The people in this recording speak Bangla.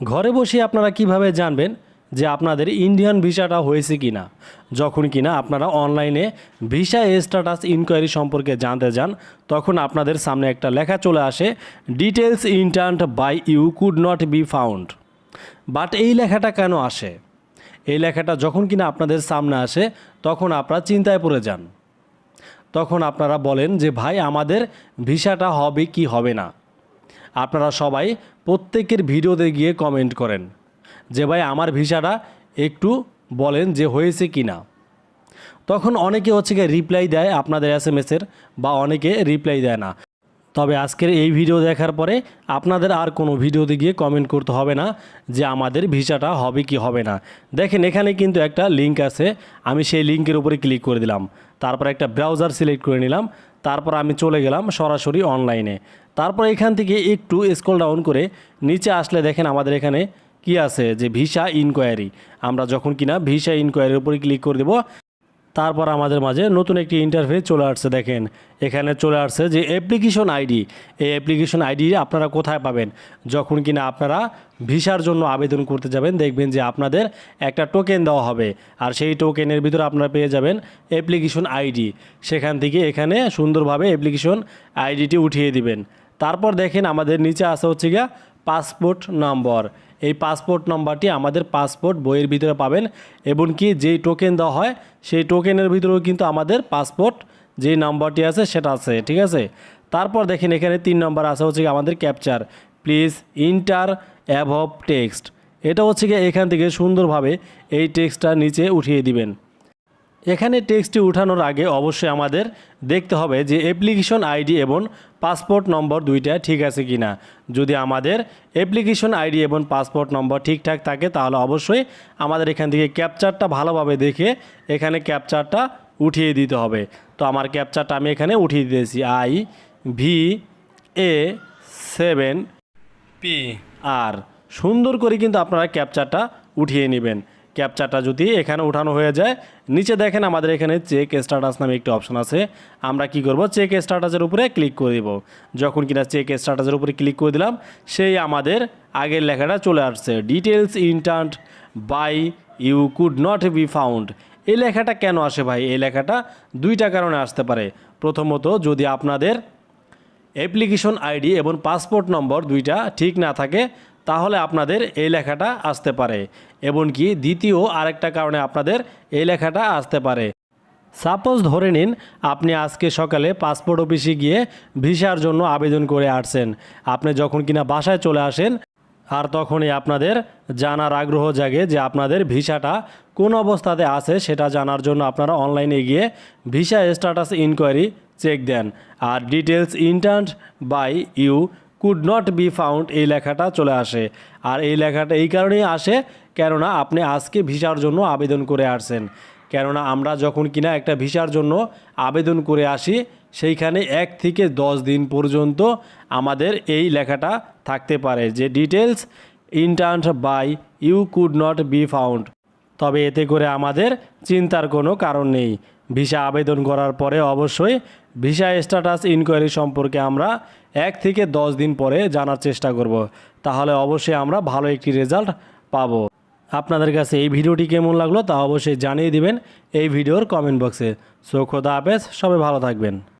ঘরে বসে আপনারা কীভাবে জানবেন যে আপনাদের ইন্ডিয়ান ভিসাটা হয়েছে কি না যখন কিনা আপনারা অনলাইনে ভিসা স্ট্যাটাস ইনকোয়ারি সম্পর্কে জানতে যান, তখন আপনাদের সামনে একটা লেখা চলে আসে details entered by you could not be found but এই লেখাটা কেন আসে? এই লেখাটা যখন কিনা আপনাদের সামনে আসে, তখন আপনারা চিন্তায় পড়ে যান। তখন আপনারা বলেন যে, ভাই, আমাদের ভিসাটা হবে কি হবে না? আপনারা সবাই প্রত্যেকের ভিডিওতে গিয়ে কমেন্ট করেন যে ভাই আমার ভিসাটা একটু বলেন যে হয়েছে কি না তখন অনেকে হচ্ছে গিয়ে রিপ্লাই দেয় আপনাদের এস এম এসের বা অনেকে রিপ্লাই দেয় না। তবে আজকের এই ভিডিও দেখার পরে আপনাদের আর কোনো ভিডিওতে গিয়ে কমেন্ট করতে হবে না যে আমাদের ভিসাটা হবে কি হবে না। দেখেন এখানে কিন্তু একটা লিঙ্ক আছে, আমি সেই লিঙ্কের উপরে ক্লিক করে দিলাম। তারপর একটা ব্রাউজার সিলেক্ট করে নিলাম। তারপর আমি চলে গেলাম সরাসরি অনলাইনে তারপর এখান থেকে একটু স্কোল ডাউন করে নিচে আসলে দেখেন আমাদের এখানে কি আছে? যে ভিসা ইনকোয়ারি আমরা যখন কিনা ভিসা ইনকোয়ারির উপরে ক্লিক করে দেবো তারপর আমাদের মাঝে নতুন একটি ইন্টারফেস চলে আসছে, দেখেন। এখানে চলে আসছে যে অ্যাপ্লিকেশন আইডি এই অ্যাপ্লিকেশন আইডি আপনারা কোথায় পাবেন? যখন কিনা আপনারা ভিসার জন্য আবেদন করতে যাবেন, দেখবেন যে আপনাদের একটা টোকেন দেওয়া হবে। আর সেই টোকেনের ভিতরে আপনারা পেয়ে যাবেন অ্যাপ্লিকেশন আইডি সেখান থেকে এখানে সুন্দরভাবে অ্যাপ্লিকেশন আইডিটি উঠিয়ে দিবেন। তারপর দেখেন আমাদের নিচে আসা হচ্ছে গিয়া পাসপোর্ট নম্বর। এই পাসপোর্ট নম্বরটি আমাদের পাসপোর্ট বইয়ের ভিতরে পাবেন এবং কি যেই টোকেন দেওয়া হয়, সেই টোকেনের ভিতরেও কিন্তু আমাদের পাসপোর্ট যেই নাম্বারটি আছে, সেটা আছে, ঠিক আছে? তারপর দেখেন এখানে তিন নম্বর আছে হচ্ছে আমাদের captcha please enter above text এটা হচ্ছে কি এখান থেকে সুন্দরভাবে এই টেক্সটটা নিচে উঠিয়ে দিবেন। এখানে টেক্সটটি উঠানোর আগে অবশ্যই আমাদের দেখতে হবে যে অ্যাপ্লিকেশন আইডি এবং পাসপোর্ট নম্বর দুইটা ঠিক আছে কি না যদি আমাদের অ্যাপ্লিকেশন আইডি এবং পাসপোর্ট নম্বর ঠিকঠাক থাকে, তাহলে অবশ্যই আমাদের এখান থেকে ক্যাপচারটা ভালোভাবে দেখে এখানে ক্যাপচারটা উঠিয়ে দিতে হবে। তো আমার ক্যাপচারটা আমি এখানে উঠিয়ে দিয়েছি। I V A seven P R সুন্দর করে কিন্তু আপনারা ক্যাপচারটা উঠিয়ে নেবেন। ক্যাপচারটা যদি এখানে উঠানো হয়ে যায়, নিচে দেখেন আমাদের এখানে চেক স্ট্যাটাস নামে একটি অপশন আছে। আমরা কি করব? চেক স্ট্যাটাসের উপরে ক্লিক করে দিব। যখন কিনা চেক স্ট্যাটাসের উপরে ক্লিক করে দিলাম, সেই আমাদের আগের লেখাটা চলে আসছে। Details entered by you could not be found এই লেখাটা কেন আসে ভাই? এই লেখাটা দুইটা কারণে আসতে পারে। প্রথমত, যদি আপনাদের অ্যাপ্লিকেশন আইডি এবং পাসপোর্ট নম্বর দুইটা ঠিক না থাকে তাহলে আপনাদের এই লেখাটা আসতে পারে। এমনকি দ্বিতীয় আরেকটা কারণে আপনাদের এই লেখাটা আসতে পারে। সাপোজ ধরে নিন, আপনি আজকে সকালে পাসপোর্ট অফিসে গিয়ে ভিসার জন্য আবেদন করে আসছেন। আপনি যখন কিনা বাসায় চলে আসেন, আর তখনই আপনাদের জানার আগ্রহ জাগে যে আপনাদের ভিসাটা কোন অবস্থাতে আছে সেটা জানার জন্য আপনারা অনলাইনে গিয়ে ভিসা স্ট্যাটাস ইনকোয়ারি চেক দেন। আর details entered by you could not be found এই লেখাটা চলে আসে। আর এই লেখাটা এই কারণেই আসে কেননা আপনি আজকে ভিসার জন্য আবেদন করে আসছেন। কেননা আমরা যখন কিনা একটা ভিসার জন্য আবেদন করে আসি, সেইখানে এক থেকে দশ দিন পর্যন্ত আমাদের এই লেখাটা থাকতে পারে যে details entered by you could not be found তবে এতে করে আমাদের চিন্তার কোনো কারণ নেই। ভিসা আবেদন করার পরে অবশ্যই ভিসা স্ট্যাটাস ইনকোয়ারি সম্পর্কে আমরা এক থেকে দশ দিন পরে জানার চেষ্টা করব। তাহলে অবশ্যই আমরা ভালো একটি রেজাল্ট পাব। আপনাদের কাছে এই ভিডিওটি কেমন লাগল তা অবশ্যই জানিয়ে দিবেন এই ভিডিওর কমেন্ট বক্সে সো, খোদা হাফেজ, সবাই ভালো থাকবেন।